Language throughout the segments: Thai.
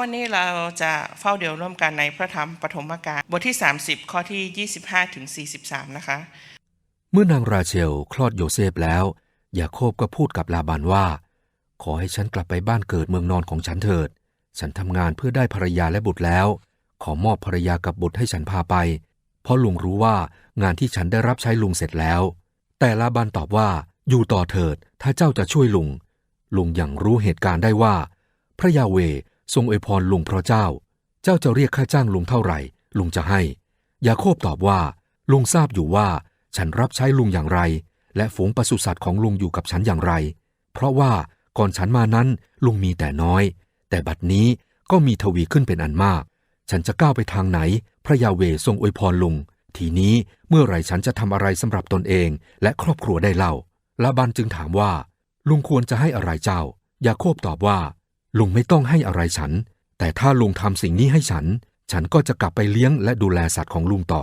วันนี้เราจะเฝ้าเดียวร่วมกันในพระธรรมปฐมกาลบทที่ 30 ข้อที่ 25ถึง43 นะคะ เมื่อนางราเชลคลอดโยเซฟแล้ว ยาโคบก็พูดกับลาบันว่า ขอให้ฉันกลับไปบ้านเกิดเมืองนอนของฉันเถิด ฉันทำงานเพื่อได้ภรรยาและบุตรแล้ว ขอมอบภรรยากับบุตรให้ฉันพาไป เพราะลุงรู้ว่างานที่ฉันได้รับใช้ลุงเสร็จแล้ว แต่ลาบันตอบว่าอยู่ต่อเถิด ถ้าเจ้าจะช่วยลุง ลุงอย่างรู้เหตุการณ์ได้ว่า พระยาเว ทรงอวยพรลุงเพราะเจ้า เจ้าจะเรียกค่าจ้างลุงเท่าไหร่ ลุงจะให้ ยาโคบตอบว่า ลุงทราบอยู่ว่า ฉันรับใช้ลุงอย่างไร และฝูงปศุสัตว์ของลุงอยู่กับฉันอย่างไร เพราะว่าก่อนฉันมานั้นลุงมีแต่น้อย แต่บัดนี้ก็มีทวีขึ้นเป็นอันมาก ฉันจะก้าวไปทางไหน พระยาเวทรงอวยพรลุง ทีนี้เมื่อไรฉันจะทำอะไรสำหรับตนเองและครอบครัวได้เล่าลาบันจึงถามว่า ลุงควรจะให้อะไรเจ้า ยาโคบตอบว่า ลุงไม่ต้องให้อะไรฉัน แต่ถ้าลุงทำสิ่งนี้ให้ฉัน ฉันก็จะกลับไปเลี้ยงและดูแลสัตว์ของลุงต่อ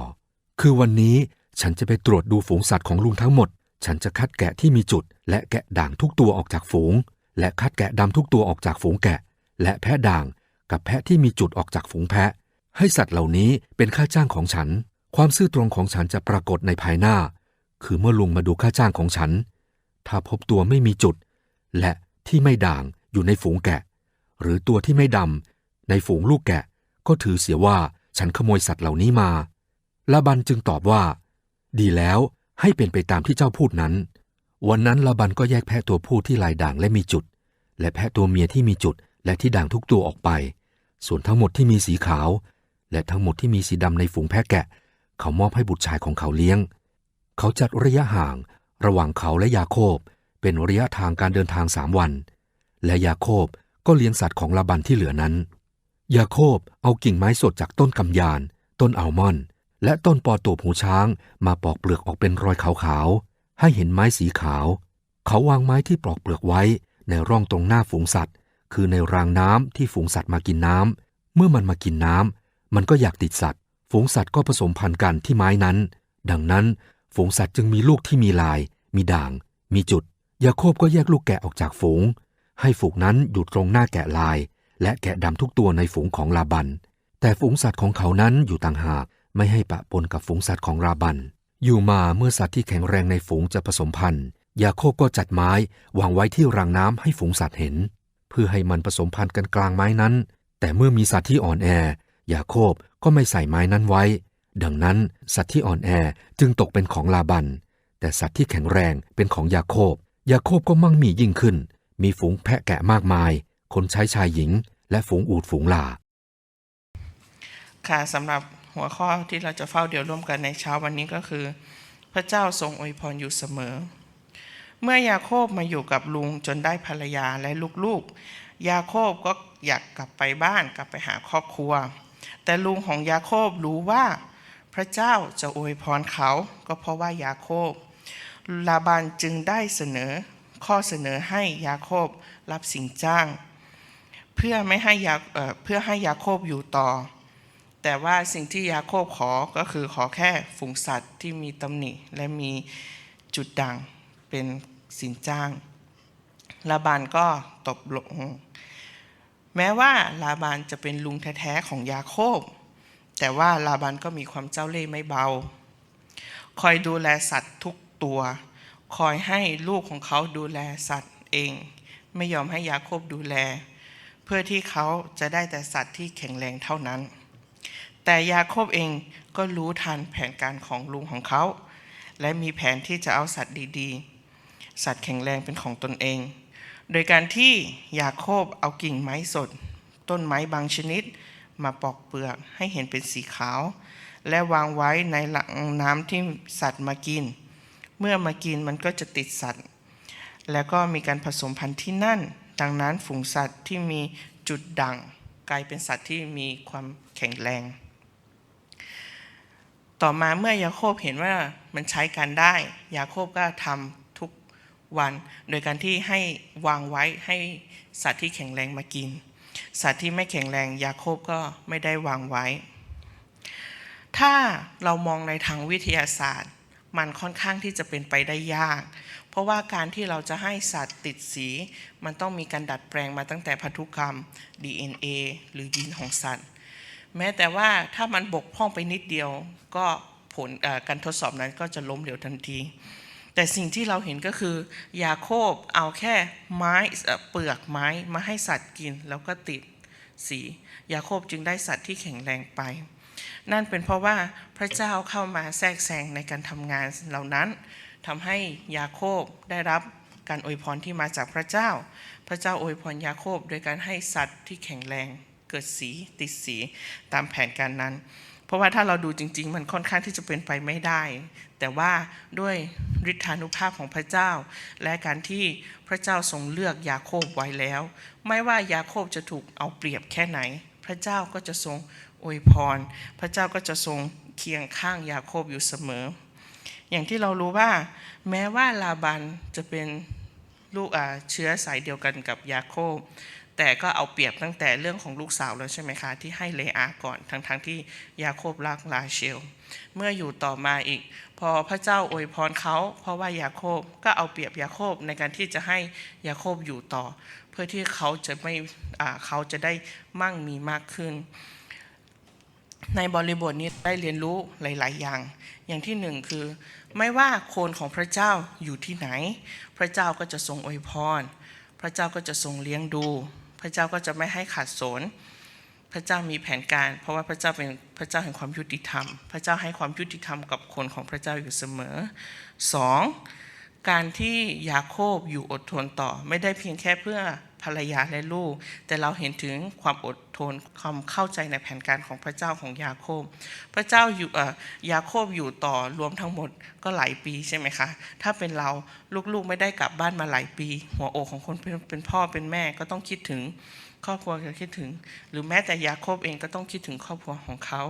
คือวันนี้ฉันจะไปตรวจดูฝูงสัตว์ของลุงทั้งหมด ฉันจะคัดแกะที่มีจุด และแกะด่างทุกตัวออกจากฝูง และคัดแกะดำทุกตัวออกจากฝูงแกะ และแพะด่าง กับแพะที่มีจุดออกจากฝูงแพะ ให้สัตว์เหล่านี้เป็นค่าจ้างของฉัน ความซื่อตรงของฉันจะปรากฏในภายหน้า คือเมื่อลุงมาดูค่าจ้างของฉัน ถ้าพบตัวไม่มีจุด และที่ไม่ด่างอยู่ในฝูงแกะ หรือตัวที่ไม่ดำในฝูงลูกแกะ ก็ถือเสียว่าฉันขโมยสัตว์เหล่านี้มาลาบันจึงตอบว่า ดีแล้วให้เป็นไปตามที่เจ้าพูดนั้น วันนั้นลาบันก็แยกแพะตัวผู้ที่ลายด่างและมีจุด และแพะตัวเมียที่มีจุดและที่ด่างทุกตัวออกไป ส่วนทั้งหมดที่มีสีขาว และทั้งหมดที่มีสีดำในฝูงแพะแกะ เขามอบให้บุตรชายของเขาเลี้ยง เขาจัดระยะห่าง ระหว่างเขาและยาโคบ เป็นระยะทางการเดินทางสามวัน และยาโคบ ก็เลี้ยงสัตว์ของลาบันที่เหลือนั้น ยาโคบเอากิ่งไม้สดจากต้นกำยาน ต้นอัลมอนด์และต้นปอตูบหูช้างมาปอกเปลือกออกเป็นรอยขาวๆ ให้เห็นไม้สีขาว เขาวางไม้ที่ปลอกเปลือกไว้ในร่องตรงหน้าฝูงสัตว์ คือในรางน้ำที่ฝูงสัตว์มากินน้ำเมื่อมันมากินน้ำมันก็อยากติดสัตว์ ฝูงสัตว์ก็ผสมพันธุ์กันที่ไม้นั้น ดังนั้นฝูงสัตว์จึงมีลูกที่มีลาย มีด่าง มีจุดยาโคบก็แยกลูกแกะออกจากฝูง ให้ฝูงนั้นอยู่ตรงหน้าแกะลาย และแกะดำทุกตัวในฝูงของลาบัน แต่ฝูงสัตว์ของเขานั้นอยู่ต่างหากไม่ให้ปะปนกับฝูงสัตว์ของลาบัน อยู่มาเมื่อสัตว์ที่แข็งแรงในฝูงจะผสมพันธุ์ ยาโคบก็จัดไม้วางไว้ที่รางน้ำให้ฝูงสัตว์เห็น เพื่อให้มันผสมพันธุ์กันกลางไม้นั้น แต่เมื่อมีสัตว์ที่อ่อนแอยาโคบก็ไม่ใส่ไม้นั้นไว้ ดังนั้นสัตว์ที่อ่อนแอจึงตกเป็นของลาบัน แต่สัตว์ที่แข็งแรงเป็นของยาโคบ ยาโคบก็มั่งมียิ่งขึ้น มีฝูงแพะแกะมากมาย คนใช้ชายหญิง และฝูงอูฐฝูงหลา ค่ะสำหรับหัวข้อที่เราจะเฝ้าเดียวร่วมกันในเช้าวันนี้ก็คือ พระเจ้าทรงอวยพรอยู่เสมอ เมื่อยาโคบมาอยู่กับลุงจนได้ภรรยาและลูกๆ ยาโคบก็อยากกลับไปบ้านกลับไปหาครอบครัว แต่ลุงของยาโคบรู้ว่าพระเจ้าจะอวยพรเขาก็เพราะว่ายาโคบลาบานจึงได้เสนอ ข้อเสนอให้ยาโคบรับสินจ้าง เพื่อไม่ให้ยาเเพื่อให้ยาโคบอยู่ต่อ แต่ว่าสิ่งที่ยาโคบขอก็คือขอแค่ฝูงสัตว์ที่มีตำหนิและมีจุดด่างเป็นสินจ้างลาบานก็ตกลง แม้ว่าลาบานจะเป็นลุงแท้ๆของยาโคบ แต่ว่าลาบานก็มีความเจ้าเล่ห์ไม่เบา คอยดูแลสัตว์ทุกตัว คอยให้ลูกของเขาดูแลสัตว์เอง ไม่ยอมให้ยาโคบดูแล เพื่อที่เขาจะได้แต่สัตว์ที่แข็งแรงเท่านั้น แต่ยาโคบเองก็รู้ทันแผนการของลุงของเขา และมีแผนที่จะเอาสัตว์ดีๆ สัตว์แข็งแรงเป็นของตนเอง โดยการที่ยาโคบเอากิ่งไม้สด ต้นไม้บางชนิด มาปอกเปลือกให้เห็นเป็นสีขาว และวางไว้ในหลังน้ำที่สัตว์มากิน เมื่อมากินมันก็จะติดสัตว์ แล้วก็มีการผสมพันธุ์ที่นั่น ดังนั้นฝูงสัตว์ที่มีจุดด่างกลายเป็นสัตว์ที่มีความแข็งแรง ต่อมาเมื่อยาโคบเห็นว่ามันใช้การได้ ยาโคบก็ทำทุกวัน โดยการที่ให้วางไว้ให้สัตว์ที่แข็งแรงมากิน สัตว์ที่ไม่แข็งแรงยาโคบก็ไม่ได้วางไว้ ถ้าเรามองในทางวิทยาศาสตร์ มันค่อนข้างที่จะเป็นไปได้ยาก เพราะว่าการที่เราจะให้สัตว์ติดสี มันต้องมีการดัดแปลงมาตั้งแต่พันธุกรรม DNA หรือยีนของสัตว์ แม้แต่ว่าถ้ามันบกพร่องไปนิดเดียว ก็ผลการทดสอบนั้นก็จะล้มเหลวทันที แต่สิ่งที่เราเห็นก็คือยาโคบเอาแค่ไม้เปลือกไม้มาให้สัตว์กินแล้วก็ติดสียาโคบจึงได้สัตว์ที่แข็งแรงไป นั่นเป็นเพราะว่าพระเจ้าเข้ามาแทรกแซงในการทำงานเหล่านั้นทำให้ยาโคบได้รับการอวยพรที่มาจากพระเจ้า พระเจ้าอวยพรยาโคบโดยการให้สัตว์ที่แข็งแรงเกิดสีติดสีตามแผนการนั้น เพราะว่าถ้าเราดูจริง ๆ มันค่อนข้างที่จะเป็นไปไม่ได้ แต่ว่าด้วยฤทธานุภาพของพระเจ้า และการที่พระเจ้าทรงเลือกยาโคบไว้แล้ว ไม่ว่ายาโคบจะถูกเอาเปรียบแค่ไหน พระเจ้าก็จะทรง อวยพร พระเจ้าก็จะทรงเคียงข้างยาโคบอยู่เสมอ อย่างที่เรารู้ว่าแม้ว่าลาบันจะเป็นลูกเชื้อสายเดียวกันกับยาโคบ แต่ก็เอาเปรียบตั้งแต่เรื่องของลูกสาวแล้วใช่ไหมคะ ที่ให้เลอาก่อนทั้งๆทที่ยาโคบรักลาเชล เมื่ออยู่ต่อมาอีก พอพระเจ้าอวยพรเขาเพราะว่ายาโคบก็เอาเปรียบยาโคบในการที่จะให้ยาโคบอยู่ต่อ เพื่อที่เขาจะไม่เขาจะได้มั่งมีมากขึ้น ในบริบทนี้ได้เรียนรู้หลาย ๆ อย่าง อย่างที่หนึ่งคือ ไม่ว่าคนของพระเจ้าอยู่ที่ไหน พระเจ้าก็จะทรงอวยพร พระเจ้าก็จะทรงเลี้ยงดู พระเจ้าก็จะไม่ให้ขาดสน พระเจ้ามีแผนการ เพราะว่าพระเจ้าเป็นพระเจ้าแห่งความยุติธรรม พระเจ้าให้ความยุติธรรมกับคนของพระเจ้าอยู่เสมอสองการที่ยาโคบอยู่อดทนต่อไม่ได้เพียงแค่เพื่อ ภรรยาและลูก แต่เราเห็นถึงความอดทนความเข้าใจในแผนการของพระเจ้าของยาโคบ พระเจ้าอยู่ยาโคบอยู่ต่อรวมทั้งหมดก็หลายปีใช่ไหมคะ ถ้าเป็นเราลูกๆไม่ได้กลับบ้านมาหลายปี หัวอกของคนเป็นเป็นพ่อเป็นแม่ก็ต้องคิดถึงครอบครัวก็คิดถึง หรือแม้แต่ยาโคบเองก็ต้องคิดถึงครอบครัวของเขา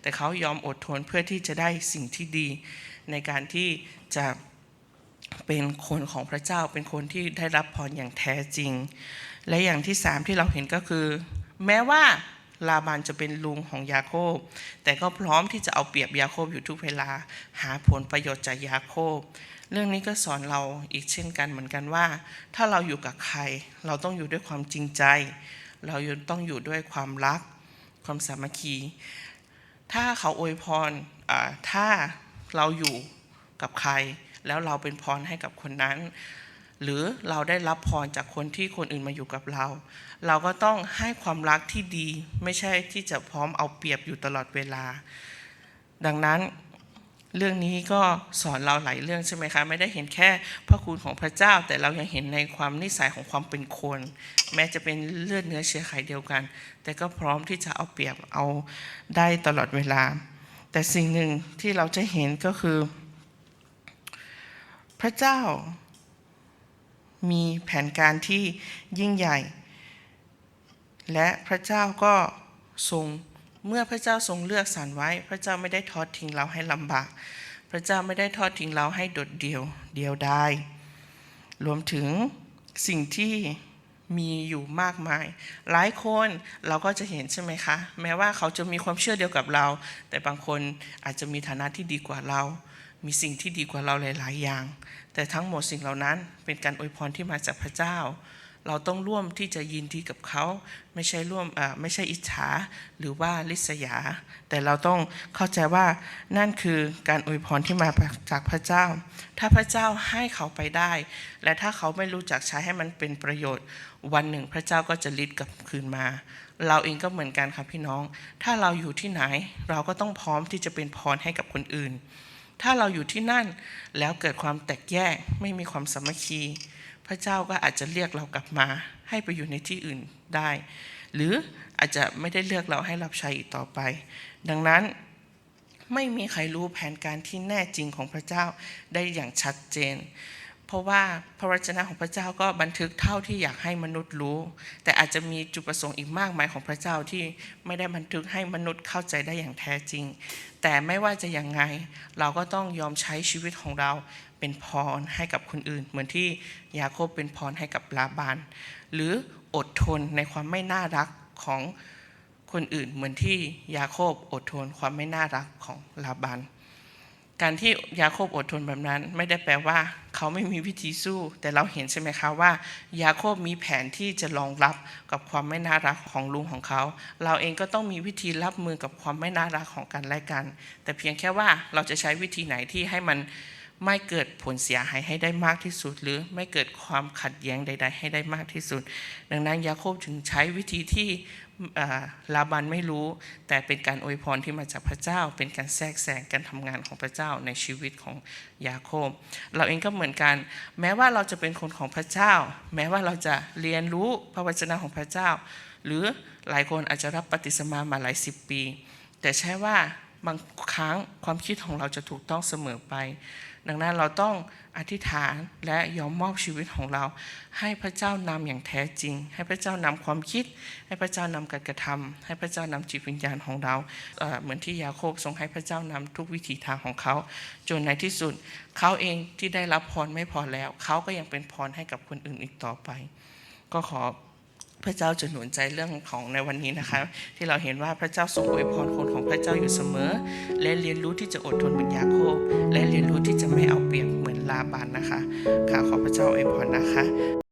แต่เขายอมอดทนเพื่อที่จะได้สิ่งที่ดีในการที่จะ เป็นคนของพระเจ้าเป็นคนที่ได้รับพรอย่างแท้จริง และอย่างที่สามที่เราเห็นก็คือ แม้ว่าลาบานจะเป็นลุงของยาโคบ แต่ก็พร้อมที่จะเอาเปรียบยาโคบอยู่ทุกเวลา หาผลประโยชน์จากยาโคบ เรื่องนี้ก็สอนเราอีกเช่นกันเหมือนกันว่า ถ้าเราอยู่กับใคร เราต้องอยู่ด้วยความจริงใจ เราต้องอยู่ด้วยความรัก ความสามัคคี ถ้าเขาอวยพรถ้าเราอยู่กับใคร แล้วเราเป็นพรให้กับคนนั้น หรือเราได้รับพรจากคนที่คนอื่นมาอยู่กับเรา เราก็ต้องให้ความรักที่ดี ไม่ใช่ที่จะพร้อมเอาเปรียบอยู่ตลอดเวลา ดังนั้นเรื่องนี้ก็สอนเราหลายเรื่องใช่ไหมคะ ไม่ได้เห็นแค่พระคุณของพระเจ้า แต่เรายังเห็นในความนิสัยของความเป็นคน แม้จะเป็นเลือดเนื้อเชื้อไขเดียวกัน แต่ก็พร้อมที่จะเอาเปรียบเอาได้ตลอดเวลา แต่สิ่งหนึ่งที่เราจะเห็นก็คือ ระเจ้า มีแผนการที่ยิ่งใหญ่ และพระเจ้าก็ทรงเมื่อพระเจ้าทรงเลือกสรรไว้ พระเจ้าไม่ได้ทอดทิ้งเราให้ลำบาก พระเจ้าไม่ได้ทอดทิ้งเราให้โดดเดี่ยวเดียวดายรวมถึงสิ่งที่มีอยู่มากมาย หลายคนเราก็จะเห็นใช่ไหมคะ แม้ว่าเขาจะมีความเชื่อเดียวกับเรา แต่บางคนอาจจะมีฐานะที่ดีกว่าเรา มีสิ่งที่ดีกว่าเราหลาย ๆ อย่าง แต่ทั้งหมดสิ่งเหล่านั้นเป็นการอวยพรที่มาจากพระเจ้า เราต้องร่วมที่จะยินดีกับเขาไม่ใช่ร่วมไม่ใช่อิจฉาหรือว่าลิษยา แต่เราต้องเข้าใจว่านั่นคือการอวยพรที่มาจากพระเจ้า ถ้าพระเจ้าให้เขาไปได้ และถ้าเขาไม่รู้จักใช้ให้มันเป็นประโยชน์ วันหนึ่งพระเจ้าก็จะลิดกลับคืนมาเราเองก็เหมือนกันครับพี่น้อง ถ้าเราอยู่ที่ไหน เราก็ต้องพร้อมที่จะเป็นพรให้กับคนอื่น ถ้าเราอยู่ที่นั่นแล้วเกิดความแตกแยกไม่มีความสามัคคี พระเจ้าก็อาจจะเรียกเรากลับมา ให้ไปอยู่ในที่อื่นได้ หรืออาจจะไม่ได้เลือกเราให้รับใช้อีกต่อไป ดังนั้นไม่มีใครรู้แผนการที่แน่จริงของพระเจ้าได้อย่างชัดเจน เพราะว่าพระวจนะของพระเจ้าก็บันทึกเท่าที่อยากให้มนุษย์รู้ แต่อาจจะมีจุดประสงค์อีกมากมายของพระเจ้าที่ไม่ได้บันทึกให้มนุษย์เข้าใจได้อย่างแท้จริง แต่ไม่ว่าจะยังไง เราก็ต้องยอมใช้ชีวิตของเราเป็นพรให้กับคนอื่น เหมือนที่ยาโคบเป็นพรให้กับลาบาน หรืออดทนในความไม่น่ารักของคนอื่น เหมือนที่ยาโคบอดทนความไม่น่ารักของลาบาน การที่ยาโคบอดทนแบบนั้นไม่ได้แปลว่า เขาไม่มีวิธีสู้ แต่เราเห็นใช่ไหมคะว่า ยาโคบมีแผนที่จะรองรับกับความไม่น่ารักของลุงของเขา เราเองก็ต้องมีวิธีรับมือกับความไม่น่ารักของกันและกัน แต่เพียงแค่ว่าเราจะใช้วิธีไหนที่ให้มันไม่เกิดผลเสียหายให้ได้มากที่สุด หรือไม่เกิดความขัดแย้งใด ๆ ให้ได้มากที่สุด ดังนั้นยาโคบจึงใช้วิธีที่ ลาบันไม่รู้ แต่เป็นการอวยพรที่มาจากพระเจ้า เป็นการแทรกแซงการทำงานของพระเจ้าในชีวิตของยาโคบ เราเองก็เหมือนกัน แม้ว่าเราจะเป็นคนของพระเจ้า แม้ว่าเราจะเรียนรู้พระวจนะของพระเจ้า หรือหลายคนอาจจะรับปฏิสมามาหลายสิบปี แต่ใช่ว่า บางครั้งความคิดของเราจะถูกต้องเสมอไป ดังนั้นเราต้องอธิษฐานและยอมมอบชีวิตของเรา ให้พระเจ้านำอย่างแท้จริง ให้พระเจ้านำความคิด ให้พระเจ้านำการกระทำให้พระเจ้านำจิตวิญญาณของเราเหมือนที่ยาโคบทรงให้พระเจ้านำทุกวิถีทางของเขา จนในที่สุด เขาเองที่ได้รับพรไม่พอแล้ว เขาก็ยังเป็นพรให้กับคนอื่นอีกต่อไป ก็ขอ พระเจ้าจะหนุนใจเรื่องของในวันนี้นะคะ ที่เราเห็นว่าพระเจ้าทรงอวยพรคนของพระเจ้าอยู่เสมอ และเรียนรู้ที่จะอดทนเหมือนยาโคบและเรียนรู้ที่จะไม่เอาเปรียบเหมือนลาบานนะคะค่ะขอพระเจ้าอวยพรนะคะ